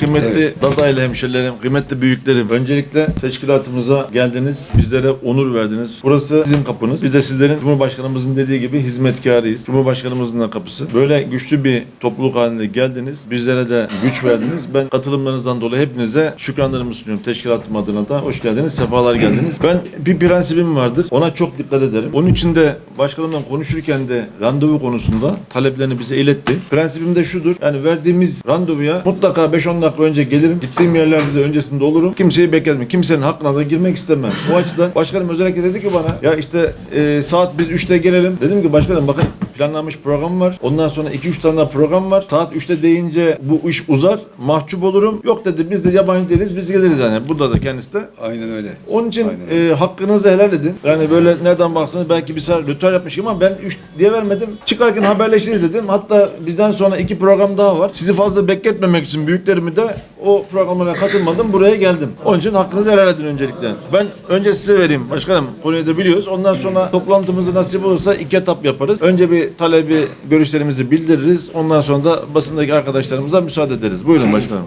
Kıymetli Evet. Dadaylı hemşerilerim, kıymetli büyüklerim. Öncelikle teşkilatımıza geldiniz. Bizlere onur verdiniz. Burası sizin kapınız. Biz de sizlerin Cumhurbaşkanımızın dediği gibi hizmetkarıyız. Cumhurbaşkanımızın da kapısı. Böyle güçlü bir topluluk halinde geldiniz. Bizlere de güç verdiniz. Ben katılımlarınızdan dolayı hepinize şükranlarımı sunuyorum. Teşkilatım adına da hoş geldiniz, sefalar geldiniz. Ben bir prensibim vardır. Ona çok dikkat ederim. Onun için de başkanımla konuşurken de randevu konusunda taleplerini bize iletti. Prensibim de şudur. Yani verdiğimiz randevuya mutlaka 5-10 dakika önce gelirim. Gittiğim yerlerde de öncesinde olurum. Kimseyi bekletmem. Kimsenin hakkına da girmek istemem. Bu açıdan başkanım özellikle dedi ki bana ya işte e, saat biz 3'te gelelim. Dedim ki başkanım bakın planlanmış program var. Ondan sonra 2-3 tane daha program var. Saat 3'te deyince bu iş uzar. Mahcup olurum. Yok dedi biz de yabancı değiliz. Biz geliriz yani. Burada da kendisi de. Aynen öyle. Onun için Aynen öyle. e, hakkınızı helal edin. Yani böyle nereden baksanız belki bir saat ritüel yapmışım ama ben 3 diye vermedim. Çıkarken haberleşiriz dedim. Hatta bizden sonra iki program daha var. Sizi fazla bekletmemek için büyüklerimi de o programlara katılmadım. Buraya geldim. Onun için hakkınızı helal edin öncelikle. Ben önce size vereyim. Başkanım konuyu da biliyoruz. Ondan sonra toplantımızı nasip olursa iki etap yaparız. Önce bir talebi, görüşlerimizi bildiririz. Ondan sonra da basındaki arkadaşlarımıza müsaade ederiz. Buyurun başkanım.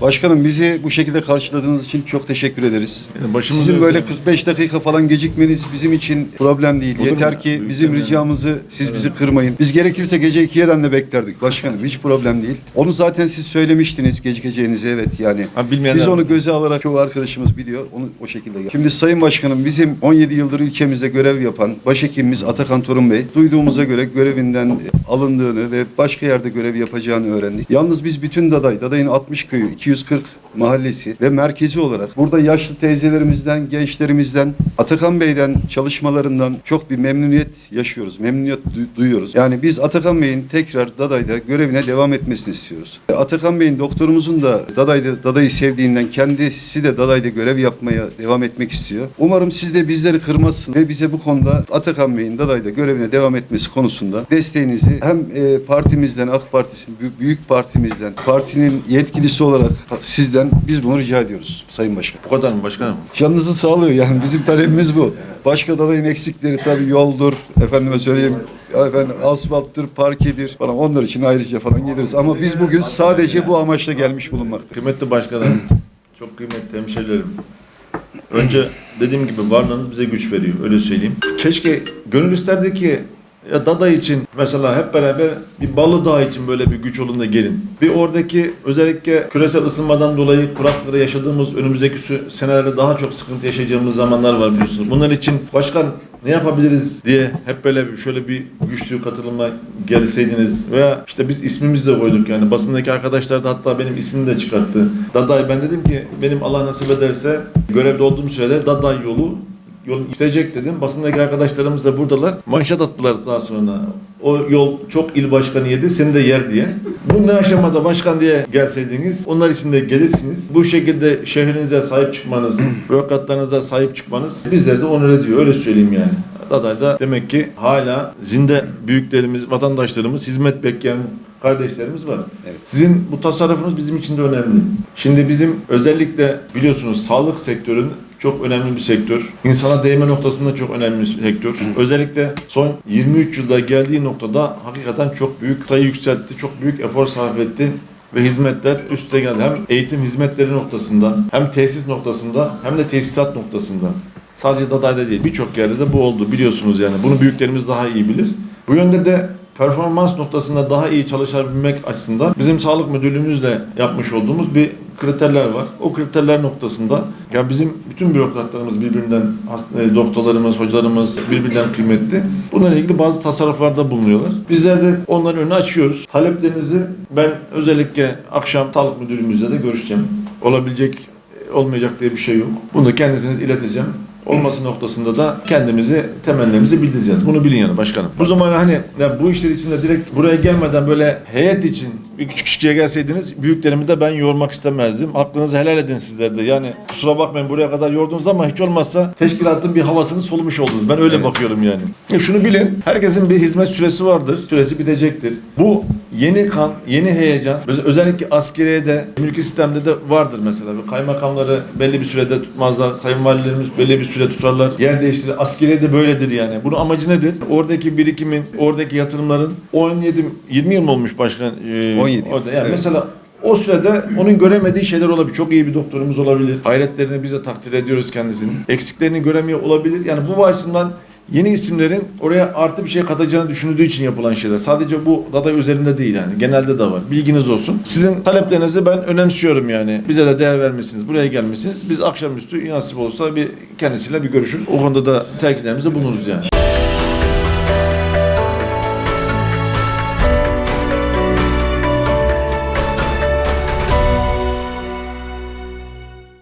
Başkanım bizi bu şekilde karşıladığınız için çok teşekkür ederiz. Yani başımız Sizin böyle üzerine. 45 dakika falan gecikmeniz bizim için problem değil. Olur mu? Yeter ki Büyük bizim ricamızı siz bizi kırmayın. Biz gerekirse gece 2'yeden de beklerdik başkanım. Hiç problem değil. Onu zaten siz söylemiştiniz gecikeceğinizi evet yani. Ha, bilmeyenler Biz onu göze alarak çoğu arkadaşımız biliyor. Onu o şekilde gel. Şimdi Sayın Başkanım bizim 17 yıldır ilçemizde görev yapan başhekimimiz Atakan Torun Bey duyduğumuza göre görevinden alındığını ve başka yerde görev yapacağını öğrendik. Yalnız biz bütün Daday, Daday'ın 60 köyü, 240 mahallesi ve merkezi olarak burada yaşlı teyzelerimizden, gençlerimizden, Atakan Bey'den çalışmalarından çok bir memnuniyet yaşıyoruz. Memnuniyet du- duyuyoruz. Yani biz Atakan Bey'in tekrar Daday'da görevine devam etmesini istiyoruz. Atakan Bey'in doktorumuzun da Daday'da Daday'ı sevdiğinden kendisi de Daday'da görev yapmaya devam etmek istiyor. Umarım siz de bizleri kırmazsın ve bize bu konuda Atakan Bey'in Daday'da görevine devam etmesi konusunda desteğinizi hem e, partimizden, AK Partisi'nin, büyük partimizden, partinin yetkilisi olarak sizden biz bunu rica ediyoruz Sayın Başkan. Bu kadar mı başkanım? Canınızın sağlığı yani bizim talebimiz bu. Başka dadayın eksikleri tabii yoldur, efendime söyleyeyim efendim asfalttır, parkedir falan onlar için ayrıca falan geliriz. Ama biz bugün sadece bu amaçla gelmiş bulunmaktayız. Kıymetli başkanım, çok kıymetli hemşerilerim. Önce dediğim gibi varlığınız bize güç veriyor, öyle söyleyeyim. Keşke gönül isterdi ki ya Dada için mesela hep beraber bir Balıdağ için böyle bir güç olun da gelin. Bir oradaki özellikle küresel ısınmadan dolayı kuraklığı yaşadığımız önümüzdeki senelerde daha çok sıkıntı yaşayacağımız zamanlar var biliyorsunuz. Bunlar için başkan ne yapabiliriz diye hep böyle bir- şöyle bir güçlü katılıma gelseydiniz veya işte biz ismimizi de koyduk yani basındaki arkadaşlar da hatta benim ismimi de çıkarttı. Daday ben dedim ki benim Allah nasip ederse görevde olduğum sürede Daday yolu yol gidecek dedim. Basındaki arkadaşlarımız da buradalar. Manşet attılar daha sonra. O yol çok il başkanı yedi, seni de yer diye. Bu ne aşamada başkan diye gelseydiniz, onlar için de gelirsiniz. Bu şekilde şehrinize sahip çıkmanız, bürokratlarınıza sahip çıkmanız bizleri de onur ediyor. Öyle söyleyeyim yani. Daday'da demek ki hala zinde büyüklerimiz, vatandaşlarımız, hizmet bekleyen kardeşlerimiz var. Evet. Sizin bu tasarrufunuz bizim için de önemli. Şimdi bizim özellikle biliyorsunuz sağlık sektörün çok önemli bir sektör. İnsana değme noktasında çok önemli bir sektör. Özellikle son 23 yılda geldiği noktada hakikaten çok büyük sayı yükseltti, çok büyük efor sarf etti ve hizmetler üste geldi. Hem eğitim hizmetleri noktasında, hem tesis noktasında, hem de tesisat noktasında. Sadece Daday'da değil, birçok yerde de bu oldu biliyorsunuz yani. Bunu büyüklerimiz daha iyi bilir. Bu yönde de performans noktasında daha iyi çalışabilmek açısından bizim sağlık müdürlüğümüzle yapmış olduğumuz bir kriterler var. O kriterler noktasında ya bizim bütün bürokratlarımız birbirinden e, doktorlarımız, hocalarımız birbirinden kıymetli. Bunlarla ilgili bazı tasarruflarda bulunuyorlar. Bizler de onların önünü açıyoruz. Taleplerinizi ben özellikle akşam sağlık müdürümüzle de görüşeceğim. Olabilecek olmayacak diye bir şey yok. Bunu kendisine ileteceğim. Olması noktasında da kendimizi, temellerimizi bildireceğiz. Bunu bilin yani başkanım. Bu zaman hani ya bu işler içinde direkt buraya gelmeden böyle heyet için bir küçük kişiye gelseydiniz büyüklerimi de ben yormak istemezdim. Aklınızı helal edin sizler de. Yani kusura bakmayın buraya kadar yordunuz ama hiç olmazsa teşkilatın bir havasını solumuş oldunuz. Ben öyle bakıyorum yani. E şunu bilin. Herkesin bir hizmet süresi vardır. Süresi bitecektir. Bu yeni kan, yeni heyecan. Öz- Özellikle askeriyede, mülki sistemde de vardır mesela. Kaymakamları belli bir sürede tutmazlar. Sayın valilerimiz belli bir süre tutarlar. Yer değiştirir. Askeriye de böyledir yani. Bunun amacı nedir? Oradaki birikimin, oradaki yatırımların 17 20 yıl mı olmuş başkan? Ee, 17 yıl. Orada. Yani Evet. mesela O sürede onun göremediği şeyler olabilir. Çok iyi bir doktorumuz olabilir. Hayretlerini biz de takdir ediyoruz kendisini. Eksiklerini göremiyor olabilir. Yani bu açısından yeni isimlerin oraya artı bir şey katacağını düşünüldüğü için yapılan şeyler. Sadece bu data üzerinde değil yani. Genelde de var. Bilginiz olsun. Sizin taleplerinizi ben önemsiyorum yani. Bize de değer vermişsiniz. Buraya gelmişsiniz. Biz akşamüstü nasip olursa bir kendisiyle bir görüşürüz. O konuda da telkinlerimizde bulunuruz yani.